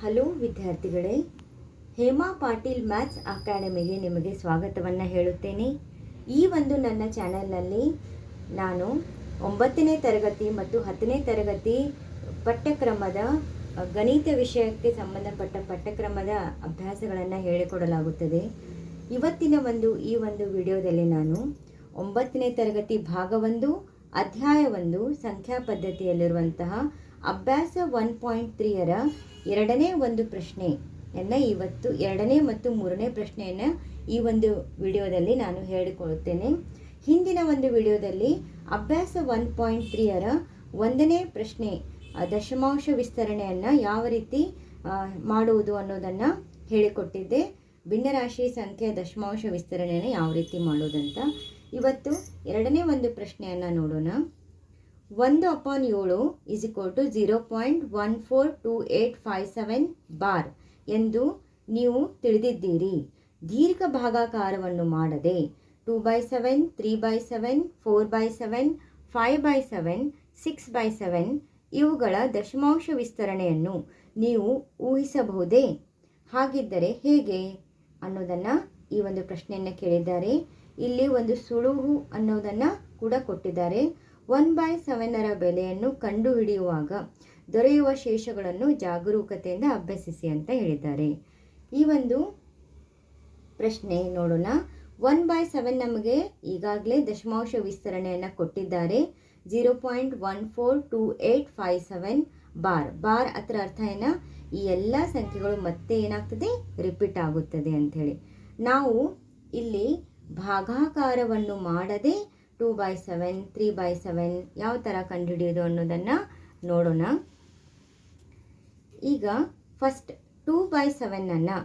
Hello ವಿದ್ಯಾರ್ಥಿಗಳೇ, Hema Patil maths ಅಕಾಡೆಮಿಗೆ ನಿಮಗೆ ಸ್ವಾಗತವನ್ನು ಹೇಳುತ್ತೇನೆ. ಈ ಒಂದು ನನ್ನ ಚಾನಲ್ನಲ್ಲಿ ನಾನು ಒಂಬತ್ತನೇ ತರಗತಿ ಮತ್ತು ಹತ್ತನೇ ತರಗತಿ ಪಠ್ಯಕ್ರಮದ ಗಣಿತ ವಿಷಯಕ್ಕೆ ಸಂಬಂಧಪಟ್ಟ ಪಠ್ಯಕ್ರಮದ ಅಭ್ಯಾಸಗಳನ್ನು ಹೇಳಿಕೊಡಲಾಗುತ್ತದೆ. ಇವತ್ತಿನ ಒಂದು, ಈ ಒಂದು ವಿಡಿಯೋದಲ್ಲಿ ನಾನು ಒಂಬತ್ತನೇ ತರಗತಿ ಭಾಗ ಅಧ್ಯಾಯವೊಂದು ಸಂಖ್ಯಾ ಪದ್ಧತಿಯಲ್ಲಿರುವಂತಹ ಅಭ್ಯಾಸ ಒನ್ ಪಾಯಿಂಟ್ ತ್ರೀಯರ ಎರಡನೇ ಒಂದು ಪ್ರಶ್ನೆಯನ್ನು ಇವತ್ತು ಎರಡನೇ ಮತ್ತು ಮೂರನೇ ಪ್ರಶ್ನೆಯನ್ನು ಈ ಒಂದು ವಿಡಿಯೋದಲ್ಲಿ ನಾನು ಹೇಳಿಕೊಳ್ಳುತ್ತೇನೆ. ಹಿಂದಿನ ಒಂದು ವಿಡಿಯೋದಲ್ಲಿ ಅಭ್ಯಾಸ ಒನ್ ಪಾಯಿಂಟ್ ತ್ರೀಯರ ಒಂದನೇ ಪ್ರಶ್ನೆ ದಶಮಾಂಶ ವಿಸ್ತರಣೆಯನ್ನು ಯಾವ ರೀತಿ ಮಾಡುವುದು ಅನ್ನೋದನ್ನು ಹೇಳಿಕೊಟ್ಟಿದ್ದೆ. ಭಿನ್ನರಾಶಿ ಸಂಖ್ಯೆ ದಶಮಾಂಶ ವಿಸ್ತರಣೆಯನ್ನು ಯಾವ ರೀತಿ ಮಾಡೋದಂತ ಇವತ್ತು ಎರಡನೇ ಒಂದು ಪ್ರಶ್ನೆಯನ್ನು ನೋಡೋಣ. ಒಂದು ಅಪಾನ್ ಏಳು is equal to zero point one four two eight five seven bar ಎಂದು ನೀವು ತಿಳಿದಿದ್ದೀರಿ. ದೀರ್ಘ ಭಾಗಾಕಾರವನ್ನು ಮಾಡದೆ two by seven three by seven four by seven five by seven six by seven ಇವುಗಳ ದಶಮಾಂಶ ವಿಸ್ತರಣೆಯನ್ನು ನೀವು ಊಹಿಸಬಹುದೇ? ಹಾಗಿದ್ದರೆ ಹೇಗೆ? ಅನ್ನೋದನ್ನು ಈ ಒಂದು ಪ್ರಶ್ನೆಯನ್ನು ಕೇಳಿದ್ದಾರೆ. ಇಲ್ಲಿ ಒಂದು ಸುಳುಹು ಅನ್ನೋದನ್ನು ಕೂಡ ಕೊಟ್ಟಿದ್ದಾರೆ. ಒನ್ ಬೈ ಸೆವೆನ್ನರ ಬೆಲೆಯನ್ನು ಕಂಡುಹಿಡಿಯುವಾಗ ದೊರೆಯುವ ಶೇಷಗಳನ್ನು ಜಾಗರೂಕತೆಯಿಂದ ಅಭ್ಯಸಿಸಿ ಅಂತ ಹೇಳಿದ್ದಾರೆ. ಈ ಒಂದು ಪ್ರಶ್ನೆ ನೋಡೋಣ. ಒನ್ ಬೈ ಸೆವೆನ್ ನಮಗೆ ಈಗಾಗಲೇ ದಶಮಾಂಶ ವಿಸ್ತರಣೆಯನ್ನು ಕೊಟ್ಟಿದ್ದಾರೆ. Zero point one four two eight five seven bar. Bar ಅದರ ಅರ್ಥ ಏನ? ಈ ಎಲ್ಲ ಸಂಖ್ಯೆಗಳು ಮತ್ತೆ ಏನಾಗ್ತದೆ? ರಿಪೀಟ್ ಆಗುತ್ತದೆ ಅಂಥೇಳಿ ನಾವು ಇಲ್ಲಿ ಭಾಗಾಕಾರವನ್ನು ಮಾಡದೆ two by seven, three by seven ಯಾವ ಥರ ಕಂಡುಹಿಡಿಯೋದು ಅನ್ನೋದನ್ನು ನೋಡೋಣ. ಈಗ ಫಸ್ಟ್ ಟೂ ಬೈ ಸೆವೆನ್ನನ್ನು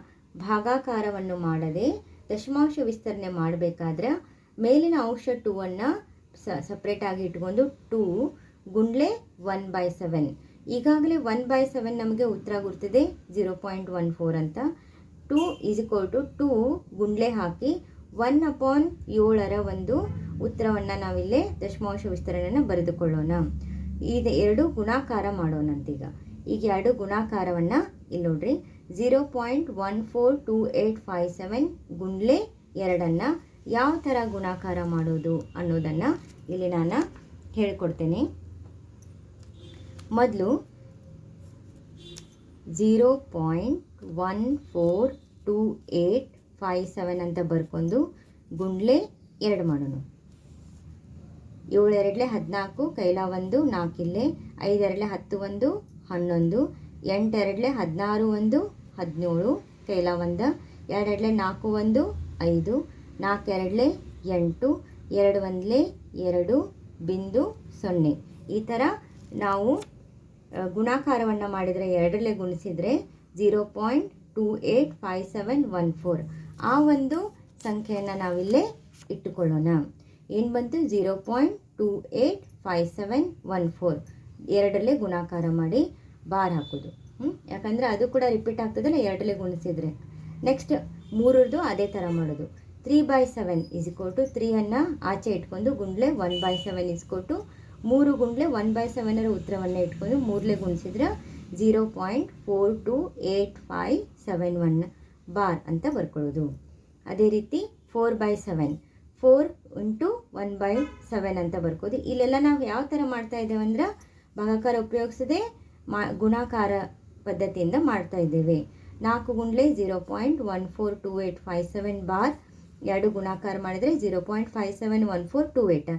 ಭಾಗಾಕಾರವನ್ನು ಮಾಡದೆ ದಶಮಾಂಶ ವಿಸ್ತರಣೆ ಮಾಡಬೇಕಾದ್ರೆ ಮೇಲಿನ ಅಂಶ ಟೂ ಅನ್ನು ಸಪ್ರೇಟಾಗಿ ಇಟ್ಕೊಂಡು ಟೂ ಗುಂಡ್ಲೆ ಒನ್ ಬೈ ಸೆವೆನ್. ಈಗಾಗಲೇ ಒನ್ ಬೈ ಸೆವೆನ್ ನಮಗೆ ಉತ್ತರ ಗುರ್ತಿದೆ ಜೀರೋ ಪಾಯಿಂಟ್ ಒನ್ ಫೋರ್ ಅಂತ. Two is equal to two ಗುಂಡ್ಲೆ ಹಾಕಿ ಒನ್ ಅಪಾನ್ ಏಳರ ಒಂದು ಉತ್ತರವನ್ನು ನಾವಿಲ್ಲೇ ದಶಮಾಂಶ ವಿಸ್ತರಣೆಯನ್ನು ಬರೆದುಕೊಳ್ಳೋಣ. ಇದು ಎರಡು ಗುಣಾಕಾರ ಮಾಡೋಣಂತೀಗ. ಈಗ ಎರಡು ಗುಣಾಕಾರವನ್ನು ಇಲ್ಲಿ ನೋಡ್ರಿ. Zero point one four two eight five seven ಗುಂಡ್ಲೆ ಎರಡನ್ನು ಯಾವ ಥರ ಗುಣಾಕಾರ ಮಾಡೋದು ಅನ್ನೋದನ್ನು ಇಲ್ಲಿ ನಾನು ಹೇಳ್ಕೊಡ್ತೇನೆ. ಮೊದಲು zero point one four two eight five seven ಅಂತ ಬರ್ಕೊಂಡು ಗುಂಡ್ಲೆ ಎರಡು ಮಾಡೋಣ. ಏಳು ಎರಡಲೆ ಹದಿನಾಲ್ಕು, ಕೈಲ ಒಂದು, ನಾಲ್ಕಿಲ್ಲೆ ಐದು ಎರಡಲೆ ಹತ್ತು ಒಂದು, ಹನ್ನೊಂದು ಎಂಟು ಎರಡಲೆ ಹದಿನಾರು ಒಂದು, ಹದಿನೇಳು, ಕೈಲ ಒಂದು, ಎರಡೆರಡಲೆ ನಾಲ್ಕು ಒಂದು, ಐದು ನಾಲ್ಕು ಎರಡಲೆ ಎಂಟು, ಎರಡು ಒಂದಲೆ ಎರಡು, ಬಿಂದು ಸೊನ್ನೆ. ಈ ಥರ ನಾವು ಗುಣಾಕಾರವನ್ನು ಮಾಡಿದರೆ ಎರಡರಲ್ಲೇ ಗುಣಿಸಿದರೆ zero point two eight five seven one four. ಆ ಒಂದು ಸಂಖ್ಯೆಯನ್ನು ನಾವಿಲ್ಲೇ ಇಟ್ಟುಕೊಳ್ಳೋಣ. ಏನು ಬಂತು zero point two eight five seven one four. ಎರಡರಲ್ಲೇ ಗುಣಾಕಾರ ಮಾಡಿ ಬಾರ್ ಹಾಕೋದು. ಹ್ಞೂ ಯಾಕಂದರೆ ಅದು ಕೂಡ ರಿಪೀಟ್ ಆಗ್ತದಲ್ಲ ಎರಡರಲ್ಲೇ ಗುಣಿಸಿದರೆ. ನೆಕ್ಸ್ಟ್ ಮೂರರದು ಅದೇ ಥರ ಮಾಡೋದು. Three by seven is to ತ್ರೀಯನ್ನು ಆಚೆ ಇಟ್ಕೊಂಡು ಗುಂಡ್ಲೆ ಒನ್ ಬೈ ಸೆವೆನ್ ಇಸ್ಕೊಟ್ಟು ಮೂರು ಗುಂಡ್ಲೆ ಒನ್ ಬೈ ಸೆವೆನರ ಉತ್ತರವನ್ನು ಇಟ್ಕೊಂಡು ಮೂರಲೆ ಗುಣಿಸಿದ್ರೆ zero point four two eight five seven one bar ಅಂತ ಬರ್ಕೊಳ್ಳೋದು. ಅದೇ ರೀತಿ four by seven four into one by seven ಅಂತ ಬರ್ಕೋದು ಇಲ್ಲೆಲ್ಲ ನಾವು ಯಾವ ಥರ ಮಾಡ್ತಾ ಇದ್ದೇವೆ ಅಂದ್ರೆ ಭಾಗಾಕಾರ ಉಪಯೋಗಿಸದೆ ಮಾ, ಗುಣಾಕಾರ ಪದ್ಧತಿಯಿಂದ ಮಾಡ್ತಾ ಇದ್ದೇವೆ. ನಾಲ್ಕು ಗುಂಡ್ಲೆ zero point one four two eight five seven bar. ಎರಡು ಗುಣಾಕಾರ ಮಾಡಿದರೆ zero point five seven one four two eight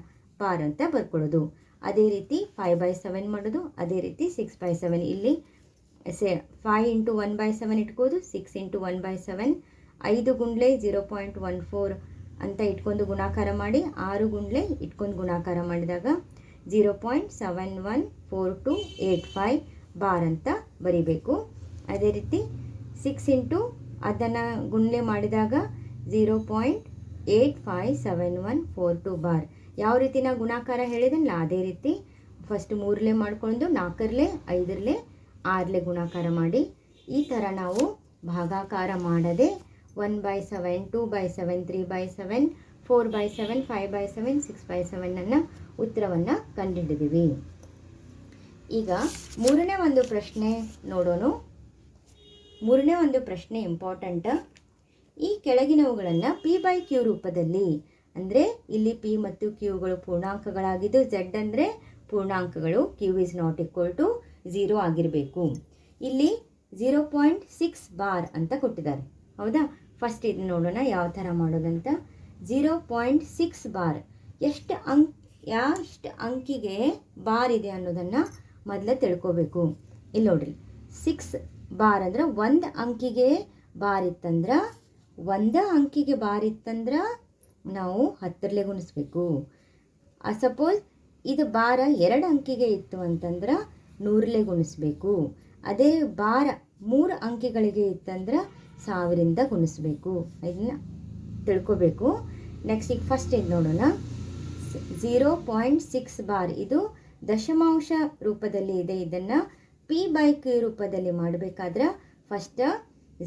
bar ಅಂತ ಬರ್ಕೊಳ್ಳೋದು. ಅದೇ ರೀತಿ ಫೈವ್ ಬೈ ಸೆವೆನ್ ಮಾಡೋದು, ಅದೇ ರೀತಿ ಸಿಕ್ಸ್ ಬೈ ಸೆವೆನ್. ಇಲ್ಲಿ say, five into one by seven ಇಟ್ಕೋದು, six into one by seven. ಐದು ಗುಂಡ್ಲೆ ಜೀರೋ ಪಾಯಿಂಟ್ ಒನ್ ಫೋರ್ ಅಂತ ಇಟ್ಕೊಂಡು ಗುಣಾಕಾರ ಮಾಡಿ ಆರು ಗುಂಡ್ಲೆ ಇಟ್ಕೊಂಡು ಗುಣಾಕಾರ ಮಾಡಿದಾಗ zero point seven one four two eight five bar ಅಂತ ಬರಿಬೇಕು. ಅದೇ ರೀತಿ ಸಿಕ್ಸ್ ಇಂಟು ಅದನ್ನು ಗುಂಡ್ಲೆ ಮಾಡಿದಾಗ zero point eight five seven one four two bar. ಯಾವ ರೀತಿ ನಾ ಗುಣಾಕಾರ ಹೇಳಿದನಲ್ಲ, ಅದೇ ರೀತಿ ಫಸ್ಟ್ ಮೂರಲೆ ಮಾಡ್ಕೊಂಡು ನಾಲ್ಕರಲೆ ಐದರಲೆ, ಆರಲೆ ಗುಣಾಕಾರ ಮಾಡಿ ಈ ಥರ ನಾವು ಭಾಗಾಕಾರ ಮಾಡದೆ one by seven two by seven three by seven four by seven five by seven six by ಸೆವೆನನ್ನು ಉತ್ತರವನ್ನು ಕಂಡುಹಿಡಿದೀವಿ ಈಗ ಮೂರನೇ ಒಂದು ಪ್ರಶ್ನೆ ನೋಡೋಣ. ಮೂರನೇ ಒಂದು ಪ್ರಶ್ನೆ ಇಂಪಾರ್ಟೆಂಟ್ ಈ ಕೆಳಗಿನವುಗಳನ್ನು ಪಿ ಬೈ ಕ್ಯೂ ರೂಪದಲ್ಲಿ, ಅಂದರೆ ಇಲ್ಲಿ ಪಿ ಮತ್ತು ಕ್ಯೂಗಳು ಪೂರ್ಣಾಂಕಗಳಾಗಿದ್ದು ಝೆಡ್ ಅಂದರೆ ಪೂರ್ಣಾಂಕಗಳು Q is not equal to zero ಆಗಿರಬೇಕು. ಇಲ್ಲಿ ಝೀರೋ ಪಾಯಿಂಟ್ ಸಿಕ್ಸ್ ಬಾರ್ ಅಂತ ಕೊಟ್ಟಿದ್ದಾರೆ. ಹೌದಾ? ಫಸ್ಟ್ ಇದು ನೋಡೋಣ ಯಾವ ಥರ ಮಾಡೋದಂತ. ಜೀರೋ ಪಾಯಿಂಟ್ ಸಿಕ್ಸ್ ಬಾರ್ ಎಷ್ಟು ಅಂಕ್ ಎಷ್ಟು ಅಂಕಿಗೆ ಬಾರ್ ಇದೆ ಅನ್ನೋದನ್ನು ಮೊದಲೇ ತಿಳ್ಕೋಬೇಕು. ಇಲ್ಲಿ ನೋಡ್ರಿ. ಸಿಕ್ಸ್ ಬಾರ್ ಅಂದ್ರೆ ಒಂದು ಅಂಕಿಗೆ ಬಾರ್ ಇತ್ತಂದ್ರೆ, ಒಂದು ಅಂಕಿಗೆ ಬಾರ್ ಇತ್ತಂದ್ರೆ ನಾವು ಹತ್ತರಲ್ಲೇ ಗುಣಿಸ್ಬೇಕು. ಸಪೋಸ್ ಇದು ಬಾರ ಎರಡು ಅಂಕಿಗೆ ಇತ್ತು ಅಂತಂದ್ರೆ ನೂರಲ್ಲೇ ಗುಣಿಸ್ಬೇಕು. ಅದೇ ಬಾರ ಮೂರು ಅಂಕಿಗಳಿಗೆ ಇತ್ತಂದ್ರೆ ಸಾವಿರಿಂದ ಗುಣಿಸ್ಬೇಕು. ಇದನ್ನ ತಿಳ್ಕೋಬೇಕು. ನೆಕ್ಸ್ಟ್ ಈಗ ಫಸ್ಟ್ ಇದು ನೋಡೋಣ? ಝೀರೋ ಪಾಯಿಂಟ್ ಸಿಕ್ಸ್ ಬಾರ್ ಇದು ದಶಮಾಂಶ ರೂಪದಲ್ಲಿ ಇದೆ. ಇದನ್ನು ಪಿ ಬೈ ಕ್ಯೂ ರೂಪದಲ್ಲಿ ಮಾಡಬೇಕಾದ್ರೆ first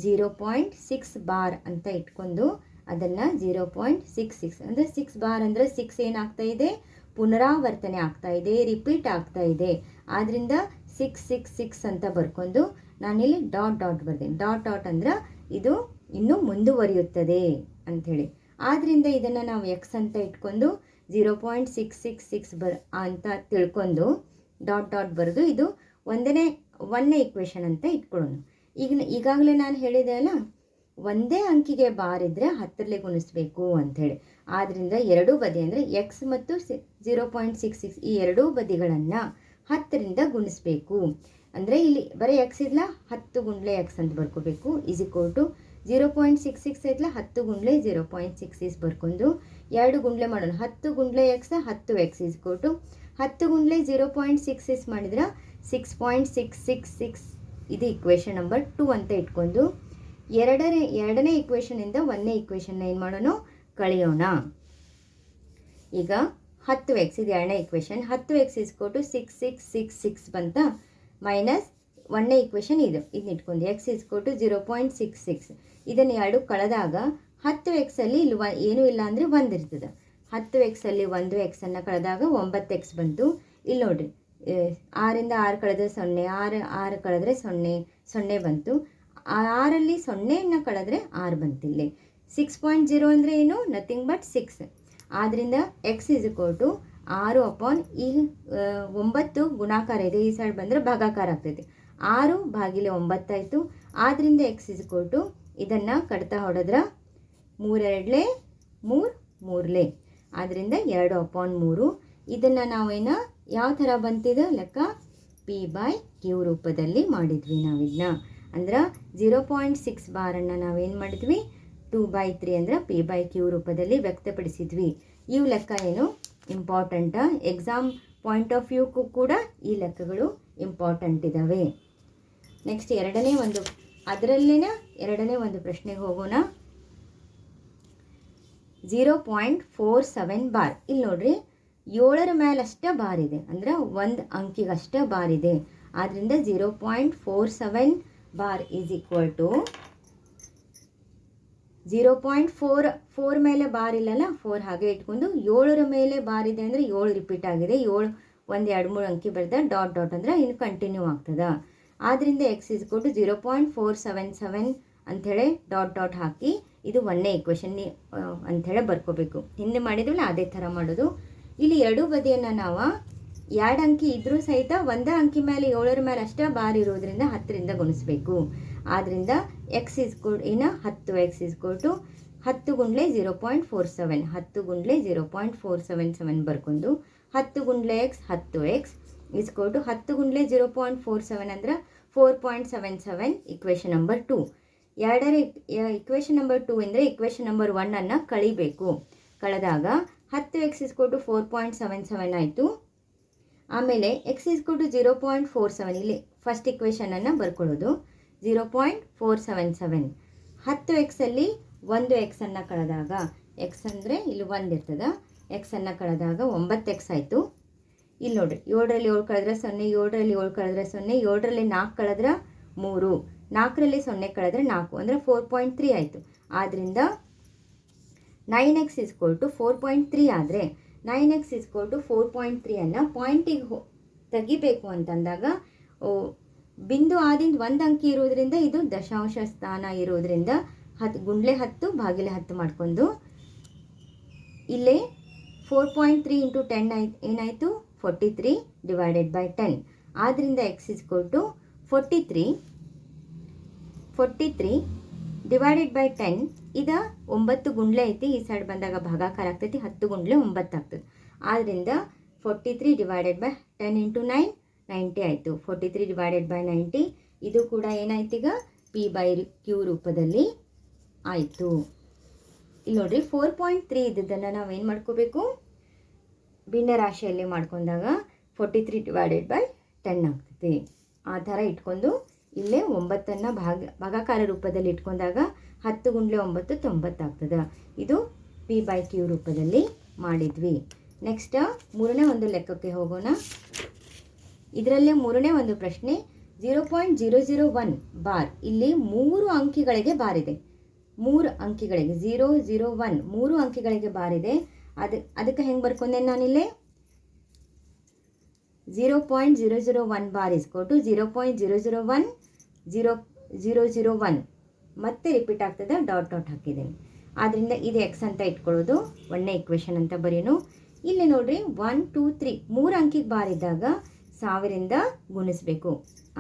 zero point six bar ಅಂತ ಇಟ್ಕೊಂಡು ಅದನ್ನು ಝೀರೋ ಪಾಯಿಂಟ್ ಸಿಕ್ಸ್ ಸಿಕ್ಸ್ ಅಂದರೆ ಸಿಕ್ಸ್ ಬಾರ್ ಅಂದರೆ ಸಿಕ್ಸ್ ಏನಾಗ್ತಾ ಇದೆ? ಪುನರಾವರ್ತನೆ ಆಗ್ತಾ ಇದೆ ರಿಪೀಟ್ ಆಗ್ತಾ ಇದೆ. ಆದ್ದರಿಂದ ಸಿಕ್ಸ್ ಸಿಕ್ಸ್ ಸಿಕ್ಸ್ ಅಂತ ಬರ್ಕೊಂಡು ನಾನಿಲ್ಲಿ ಡಾಟ್ ಡಾಟ್ ಬರ್ತೀನಿ. ಡಾಟ್ ಡಾಟ್ ಅಂದ್ರೆ ಇದು ಇನ್ನೂ ಮುಂದುವರಿಯುತ್ತದೆ ಅಂಥೇಳಿ. ಆದ್ದರಿಂದ ಇದನ್ನು ನಾವು ಎಕ್ಸ್ ಅಂತ ಇಟ್ಕೊಂಡು zero point six six six bar ಅಂತ ತಿಳ್ಕೊಂಡು ಡಾಟ್ ಡಾಟ್ ಬರೆದು ಇದು ಒಂದನೇ ಒಂದನೇ ಇಕ್ವೇಷನ್ ಅಂತ ಇಟ್ಕೊಳ್ಳೋಣ. ಈಗ ಈಗಾಗಲೇ ನಾನು ಹೇಳಿದೆ ಅಲ್ಲ ಒಂದೇ ಅಂಕಿಗೆ ಬಾರ್ ಇದ್ದರೆ ಹತ್ತರಲ್ಲೇ ಗುಣಿಸ್ಬೇಕು ಅಂಥೇಳಿ. ಆದ್ದರಿಂದ ಎರಡೂ ಬದಿ ಅಂದರೆ ಎಕ್ಸ್ ಮತ್ತು C zero point six six ಈ ಎರಡೂ ಬದಿಗಳನ್ನು ಹತ್ತರಿಂದ ಗುಣಿಸ್ಬೇಕು. ಅಂದರೆ ಇಲ್ಲಿ ಬರೀ ಎಕ್ಸ್ ಇದ್ಲ ಹತ್ತು ಗುಂಡ್ಲೆ ಎಕ್ಸ್ ಅಂತ ಬರ್ಕೋಬೇಕು. Is equal to zero point six six ಐತ್ಲ ಹತ್ತು ಗುಂಡ್ಲೆ ಜೀರೋ ಪಾಯಿಂಟ್ ಸಿಕ್ಸ್ ಈಸ್ ಬರ್ಕೊಂಡು ಎರಡು ಗುಂಡ್ಲೆ ಮಾಡೋಣ. ಹತ್ತು ಗುಂಡ್ಲೆ ಎಕ್ಸ್ ಹತ್ತು ಎಕ್ಸ್ ಈಸ್ ಟು ಹತ್ತು ಗುಂಡ್ಲೆ ಜೀರೋ ಪಾಯಿಂಟ್ ಸಿಕ್ಸ್ ಈಸ್ ಮಾಡಿದ್ರೆ six point six six six ಇದು ಇಕ್ವೇಷನ್ ನಂಬರ್ ಟು ಅಂತ ಇಟ್ಕೊಂಡು ಎರಡನೇ ಎರಡನೇ ಇಕ್ವೇಷನಿಂದ ಒಂದನೇ ಇಕ್ವೇಷನ್ನ ಏನು ಮಾಡೋಣ? ಕಳೆಯೋಣ. ಈಗ ಹತ್ತು ಎಕ್ಸ್ ಇದು ಎರಡನೇ ಇಕ್ವೇಷನ್ ಹತ್ತು ಎಕ್ಸ್ ಇಸ್ಕೊಟ್ಟು ಸಿಕ್ಸ್ ಸಿಕ್ಸ್ ಸಿಕ್ಸ್ ಸಿಕ್ಸ್ ಬಂತ ಮೈನಸ್ ಒಂದನೇ ಇಕ್ವೇಷನ್ ಇದು. ಇದನ್ನ ಇಟ್ಕೊಂಡು ಎಕ್ಸ್ ಇಸ್ಕೊಟ್ಟು ಜೀರೋ ಪಾಯಿಂಟ್ ಸಿಕ್ಸ್ ಸಿಕ್ಸ್ ಇದನ್ನು ಎರಡು ಕಳೆದಾಗ ಹತ್ತು ಎಕ್ಸಲ್ಲಿ ಇಲ್ಲಿ ವ ಏನೂ ಇಲ್ಲ ಅಂದರೆ ಒಂದು ಇರ್ತದೆ. ಹತ್ತು ಎಕ್ಸಲ್ಲಿ ಒಂದು ಎಕ್ಸನ್ನು ಕಳೆದಾಗ ಒಂಬತ್ತು ಎಕ್ಸ್ ಬಂತು. ಇಲ್ಲಿ ನೋಡಿರಿ ಆರಿಂದ ಆರು ಕಳೆದ್ರೆ ಸೊನ್ನೆ, ಆರು ಆರು ಕಳೆದ್ರೆ ಸೊನ್ನೆ ಸೊನ್ನೆ ಬಂತು. ಆರಲ್ಲಿ ಸೊನ್ನೆಯನ್ನು ಕಳೆದ್ರೆ ಆರು ಬಂತು ಇಲ್ಲಿ. ಸಿಕ್ಸ್ ಪಾಯಿಂಟ್ ಜೀರೋ ಅಂದರೆ ಏನು? ನಥಿಂಗ್ ಬಟ್ ಸಿಕ್ಸ್ ಆದ್ದರಿಂದ ಎಕ್ಸ್ ಇಸ್ ಟು ಆರು ಅಪಾನ್ ಈ ಒಂಬತ್ತು ಗುಣಾಕಾರ ಇದೆ. ಈ ಸೈಡ್ ಬಂದರೆ ಭಾಗಾಕಾರ ಆಗ್ತೈತೆ. ಆರು ಬಾಗಿಲೆ ಒಂಬತ್ತಾಯಿತು. ಆದ್ದರಿಂದ ಎಕ್ಸ್ ಇಸ್ ಟು ಇದನ್ನು ಕಡ್ತಾ ಹೊಡೆದ್ರೆ ಮೂರೆರಡಲೆ ಮೂರು, ಮೂರಲೆ. ಆದ್ದರಿಂದ ಎರಡು ಅಪಾನ್ ಮೂರು. ಇದನ್ನು ನಾವೇನ ಯಾವ ಥರ ಬಂತಿದೆ? ಲೆಕ್ಕ ಪಿ ಬೈ ಕ್ಯೂ ರೂಪದಲ್ಲಿ ಮಾಡಿದ್ವಿ ನಾವಿದನ್ನ ಅಂದ್ರೆ ಜೀರೋ ಪಾಯಿಂಟ್ ಸಿಕ್ಸ್ ಬಾರನ್ನು ನಾವೇನು ಮಾಡಿದ್ವಿ? ಟೂ ಬೈ ತ್ರೀ ಅಂದ್ರೆ ಪಿ ಬೈ ಕ್ಯೂ ರೂಪದಲ್ಲಿ ವ್ಯಕ್ತಪಡಿಸಿದ್ವಿ. ಇವು ಲೆಕ್ಕ ಏನು? ಇಂಪಾರ್ಟೆಂಟ ಎಕ್ಸಾಮ್ ಪಾಯಿಂಟ್ ಆಫ್ ವ್ಯೂಕ್ಕೂ ಕೂಡ ಈ ಲೆಕ್ಕಗಳು ಇಂಪಾರ್ಟೆಂಟ್ ಇದ್ದಾವೆ ನೆಕ್ಸ್ಟ್ ಎರಡನೇ ಒಂದು, ಅದರಲ್ಲಿನ ಎರಡನೇ ಒಂದು ಪ್ರಶ್ನೆಗೆ ಹೋಗೋಣ. Zero point four seven bar ಇಲ್ಲಿ ನೋಡ್ರಿ, ಏಳರ ಮೇಲಷ್ಟೇ ಬಾರ್ ಇದೆ. ಅಂದ್ರೆ ಒಂದು ಅಂಕಿಗಷ್ಟೇ ಬಾರ್ ಇದೆ. ಆದ್ದರಿಂದ zero point four seven bar is equal to zero point four four ಮೇಲೆ ಬಾರ್ ಇಲ್ಲಲ್ಲ, ಫೋರ್ ಹಾಗೆ ಇಟ್ಕೊಂಡು ಏಳರ ಮೇಲೆ ಬಾರ್ ಇದೆ ಅಂದರೆ ಏಳು ರಿಪೀಟ್ ಆಗಿದೆ. ಏಳು, ಒಂದು, ಎರಡು, ಮೂರು ಅಂಕಿ ಬರೆದ ಡಾಟ್ ಡಾಟ್ ಅಂದರೆ ಇನ್ನು ಕಂಟಿನ್ಯೂ ಆಗ್ತದ. ಆದ್ದರಿಂದ ಎಕ್ಸ್ ಇಸ್ ಕೊಟ್ಟು zero point four seven seven ಅಂಥೇಳಿ ಡಾಟ್ ಡಾಟ್ ಹಾಕಿ ಇದು ಒಂದೇ ಇಕ್ವೇಷನ್ ಅಂಥೇಳಿ ಬರ್ಕೋಬೇಕು. ಹಿಂದೆ ಮಾಡಿದ್ವಲ್ಲ ಅದೇ ಥರ ಮಾಡೋದು. ಇಲ್ಲಿ ಎರಡೂ ಬದಿಯನ್ನು ನಾವು ಎರಡು ಅಂಕಿ ಇದ್ರೂ ಸಹಿತ ಒಂದೇ ಅಂಕಿ ಮೇಲೆ ಏಳರ ಮೇಲೆ ಅಷ್ಟೇ ಬಾರ್ ಇರೋದ್ರಿಂದ ಹತ್ತರಿಂದ ಗುಣಿಸ್ಬೇಕು. ಆದ್ದರಿಂದ ಎಕ್ಸ್ ಇಸ್ ಕೋ ಇನ್ನು ಹತ್ತು ಎಕ್ಸ್ ಇಸ್ ಕೊಟ್ಟು ಹತ್ತು ಗುಂಡ್ಲೆ ಜೀರೋ ಪಾಯಿಂಟ್ ಫೋರ್ ಸೆವೆನ್ ಹತ್ತು ಗುಂಡ್ಲೆ zero point four seven seven ಬರ್ಕೊಂಡು ಹತ್ತು ಗುಂಡ್ಲೆ ಎಕ್ಸ್ ಹತ್ತು ಎಕ್ಸ್ ಇಸ್ ಕೊಟ್ಟು ಹತ್ತು ಗುಂಡ್ಲೆ ಜೀರೋ ಪಾಯಿಂಟ್ ಫೋರ್ ಸೆವೆನ್ ಅಂದ್ರೆ four point seven seven equation number two ಎರಡರ ಇಕ್ವೇಷನ್ ನಂಬರ್ ಟೂ ಅಂದರೆ ಇಕ್ವೇಷನ್ ನಂಬರ್ ಒನ್ನನ್ನು ಕಳಿಬೇಕು. ಕಳೆದಾಗ ಹತ್ತು ಎಕ್ಸ್ ಇಸ್ಕೊಟ್ಟು ಫೋರ್ ಪಾಯಿಂಟ್ ಸೆವೆನ್ ಸೆವೆನ್ ಆಯಿತು. ಆಮೇಲೆ ಎಕ್ಸ್ ಇಸ್ಕೊಟ್ಟು ಜೀರೋ ಪಾಯಿಂಟ್ ಫೋರ್ ಸೆವೆನ್ ಇಲ್ಲಿ ಫಸ್ಟ್ ಇಕ್ವೇಷನನ್ನು ಬರ್ಕೊಳ್ಳೋದು. Zero point four seven seven ಹತ್ತು ಎಕ್ಸಲ್ಲಿ ಒಂದು ಎಕ್ಸನ್ನು ಕಳೆದಾಗ ಎಕ್ಸ್ ಅಂದರೆ ಇಲ್ಲಿ ಒಂದು ಇರ್ತದೆ. ಎಕ್ಸನ್ನು ಕಳೆದಾಗ ಒಂಬತ್ತು ಎಕ್ಸ್ ಆಯಿತು. ಇಲ್ಲಿ ನೋಡಿರಿ, ಏಳರಲ್ಲಿ ಏಳು ಕಳೆದ್ರೆ ಸೊನ್ನೆ, ಏಳರಲ್ಲಿ ಏಳು ಕಳೆದ್ರೆ ಸೊನ್ನೆ, ಏಳರಲ್ಲಿ ನಾಲ್ಕು ಕಳೆದ್ರೆ ಮೂರು, ನಾಲ್ಕರಲ್ಲಿ ಸೊನ್ನೆ ಕಳೆದ್ರೆ ನಾಲ್ಕು, ಅಂದರೆ ಫೋರ್ ಪಾಯಿಂಟ್ ತ್ರೀ ಆಯಿತು. ಆದ್ದರಿಂದ nine X is equal four point three ಆದರೆ nine X is equal to four point ತ್ರೀಯನ್ನು ಪಾಯಿಂಟಿಗೆ ಹೋ ತೆಗಿಬೇಕು ಅಂತಂದಾಗ ಬಿಂದು ಆದಿಂದ ಒಂದು ಅಂಕಿ ಇರೋದ್ರಿಂದ ಇದು ದಶಾಂಶ ಸ್ಥಾನ ಇರೋದ್ರಿಂದ ಹತ್ತು ಗುಂಡ್ಲೆ ಹತ್ತು, ಬಾಗಿಲೆ ಹತ್ತು ಮಾಡ್ಕೊಂಡು ಇಲ್ಲೇ four point three into ten ಆಯ್ತು ಏನಾಯಿತು? Forty three divided by ten ಆದ್ದರಿಂದ x is to forty three forty three divided by ten ಇದ ಒಂಬತ್ತು ಗುಂಡ್ಲೆ ಐತಿ, ಈ ಸೈಡ್ ಬಂದಾಗ ಭಾಗಾಕಾರ ಆಗ್ತೈತಿ, ಹತ್ತು ಗುಂಡ್ಲೆ ಒಂಬತ್ತು ಆಗ್ತದೆ. ಆದ್ದರಿಂದ forty three divided by ten into nine ninety ಆಯಿತು. Forty three divided by ninety ಇದು ಕೂಡ ಏನಾಯ್ತು ಈಗ? ಪಿ ಬೈ ಕ್ಯೂ ರೂಪದಲ್ಲಿ ಆಯಿತು. ಇಲ್ಲಿ ನೋಡಿರಿ ಫೋರ್ ಪಾಯಿಂಟ್ ತ್ರೀ ಇದ್ದದ್ದನ್ನು ನಾವೇನು ಮಾಡ್ಕೋಬೇಕು? ಭಿನ್ನ ರಾಶಿಯಲ್ಲಿ ಮಾಡ್ಕೊಂಡಾಗ forty three divided by ten ಆಗ್ತದೆ ಆ ಥರ ಇಟ್ಕೊಂಡು ಇಲ್ಲೇ ಒಂಬತ್ತನ್ನು ಭಾಗ, ಭಾಗಾಕಾರ ರೂಪದಲ್ಲಿ ಇಟ್ಕೊಂಡಾಗ ಹತ್ತು ಗುಂಡ್ಲೆ ಒಂಬತ್ತು ತೊಂಬತ್ತಾಗ್ತದೆ. ಇದು ಪಿ ಬೈ ಕ್ಯೂ ರೂಪದಲ್ಲಿ ಮಾಡಿದ್ವಿ. ನೆಕ್ಸ್ಟ್ ಮೂರನೇ ಒಂದು ಲೆಕ್ಕಕ್ಕೆ ಹೋಗೋಣ. ಇದರಲ್ಲೇ ಮೂರನೇ ಒಂದು ಪ್ರಶ್ನೆ zero point zero zero one bar. ಇಲ್ಲಿ ಮೂರು ಅಂಕಿಗಳಿಗೆ ಬಾರಿದೆ ಮೂರು ಅಂಕಿಗಳಿಗೆ ಜೀರೋ ಜೀರೋ ಒನ್ ಮೂರು ಅಂಕಿಗಳಿಗೆ ಬಾರಿದೆ ಅದು, ಅದಕ್ಕೆ ಹೆಂಗೆ ಬರ್ಕೊಂಡೆ ನಾನಿಲ್ಲಿ zero point zero zero one bar ಇಸ್ಕೊಟ್ಟು zero point zero zero one zero zero zero one. ಮತ್ತೆ ರಿಪೀಟ್ ಆಗ್ತದೆ ಡಾಟ್ ಡಾಟ್ ಹಾಕಿದ್ದೀನಿ ಆದ್ದರಿಂದ ಇದು ಎಕ್ಸ್ ಅಂತ ಇಟ್ಕೊಳ್ಳೋದು, ಒಳ್ಳೆ ಇಕ್ವೇಷನ್ ಅಂತ ಬರೀನು ಇಲ್ಲಿ ನೋಡಿರಿ ಒನ್ ಟೂ ತ್ರೀ ಮೂರು ಅಂಕಿಗೆ ಬಾರ್ ಇದ್ದಾಗ ಸಾವಿರಿಂದ ಗುಣಿಸ್ಬೇಕು.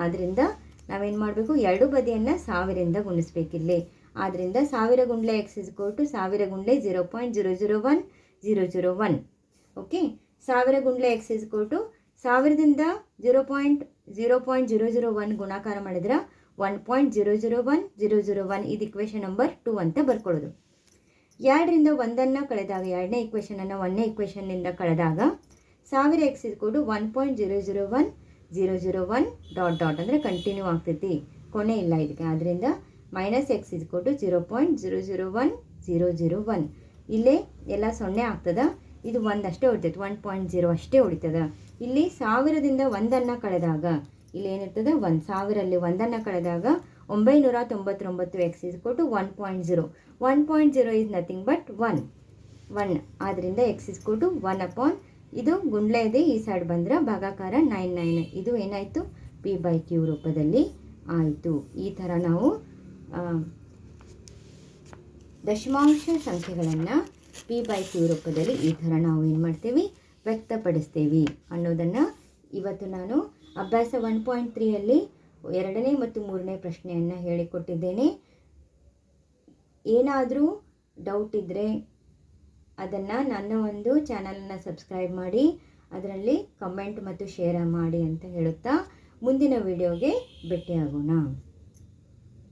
ಆದ್ದರಿಂದ ನಾವೇನು ಮಾಡಬೇಕು, ಎರಡು ಬದಿಯನ್ನು ಸಾವಿರಿಂದ ಗುಣಿಸ್ಬೇಕಿಲ್ಲಿ ಆದ್ದರಿಂದ ಸಾವಿರ ಗುಂಡ್ಲೆ ಎಕ್ಸ್ ಇಸ್ ಟು ಸಾವಿರ ಗುಂಡ್ಲೆ zero point zero zero one zero zero one okay ಸಾವಿರ ಗುಂಡ್ಲೆ ಎಕ್ಸ್ ಇಸ್ ಟು ಸಾವಿರದಿಂದ zero point zero point zero zero one ಗುಣಾಕಾರ ಮಾಡಿದ್ರೆ one point zero zero one zero zero one ಇದು ಇಕ್ವೇಷನ್ ನಂಬರ್ ಟು ಅಂತ ಬರ್ಕೊಳ್ಳೋದು. ಎರಡರಿಂದ ಒಂದನ್ನು ಕಳೆದಾಗ, ಎರಡನೇ ಇಕ್ವೇಷನನ್ನು ಒಂದನೇ ಇಕ್ವೇಷನ್ನಿಂದ ಕಳೆದಾಗ ಸಾವಿರ ಎಕ್ಸ್ ಇದ್ಕೊಂಡು one point zero zero one zero zero one dot dot ಅಂದರೆ ಕಂಟಿನ್ಯೂ ಆಗ್ತೈತಿ. ಕೊನೆ ಇಲ್ಲ ಇದಕ್ಕೆ. ಆದ್ದರಿಂದ ಮೈನಸ್ ಎಕ್ಸ್ ಇದ್ಕೊಂಡು zero point zero zero one zero zero one ಇಲ್ಲೇ ಎಲ್ಲ ಸೊನ್ನೆ ಆಗ್ತದೆ. ಇದು ಒಂದಷ್ಟೇ ಉಳಿತೈತೆ ಒನ್ ಪಾಯಿಂಟ್ ಜೀರೋ ಅಷ್ಟೇ ಉಳಿತದ. ಇಲ್ಲಿ ಸಾವಿರದಿಂದ ಒಂದನ್ನು ಕಳೆದಾಗ ಇಲ್ಲಿ ಏನಿರ್ತದೆ ಒಂದು ಸಾವಿರಲ್ಲಿ ಒಂದನ್ನು ಕಳೆದಾಗ ಒಂಬೈನೂರ ತೊಂಬತ್ತೊಂಬತ್ತು ಎಕ್ಸ್ ಇಸ್ ಕೊಟ್ಟು one point zero one point zero is nothing but one one ಆದ್ದರಿಂದ ಎಕ್ಸ್ ಇಸ್ ಕೊಟ್ಟು ಒನ್ ಅಪಾನ್ ಇದು ಗುಂಡ್ಲೆ ಇದೆ, ಈ ಸೈಡ್ ಬಂದ್ರೆ ಭಾಗಾಕಾರ ನೈನ್ ನೈನ್ ಇದು ಏನಾಯಿತು? ಪಿ ಬೈ ಕ್ಯೂ ರೂಪದಲ್ಲಿ ಆಯಿತು. ಈ ಥರ ನಾವು ದಶಮಾಂಶ ಸಂಖ್ಯೆಗಳನ್ನು ಪಿ ಬೈ ಕ್ಯೂ ರೂಪದಲ್ಲಿ ಈ ಥರ ನಾವು ಏನು ಮಾಡ್ತೀವಿ? ವ್ಯಕ್ತಪಡಿಸ್ತೀವಿ. ಅನ್ನೋದನ್ನು ಇವತ್ತು ನಾನು ಅಭ್ಯಾಸ ಒನ್ ಪಾಯಿಂಟ್ ತ್ರೀಯಲ್ಲಿ ಎರಡನೇ ಮತ್ತು ಮೂರನೇ ಪ್ರಶ್ನೆಯನ್ನು ಹೇಳಿಕೊಟ್ಟಿದ್ದೇನೆ. ಏನಾದರೂ ಡೌಟ್ ಇದ್ದರೆ ಅದನ್ನು ನನ್ನ ಒಂದು ಚಾನಲನ್ನು ಸಬ್ಸ್ಕ್ರೈಬ್ ಮಾಡಿ, ಅದರಲ್ಲಿ ಕಮೆಂಟ್ ಮತ್ತು ಶೇರ್ ಮಾಡಿ ಅಂತ ಹೇಳುತ್ತಾ ಮುಂದಿನ ವಿಡಿಯೋಗೆ ಭೇಟಿಯಾಗೋಣ.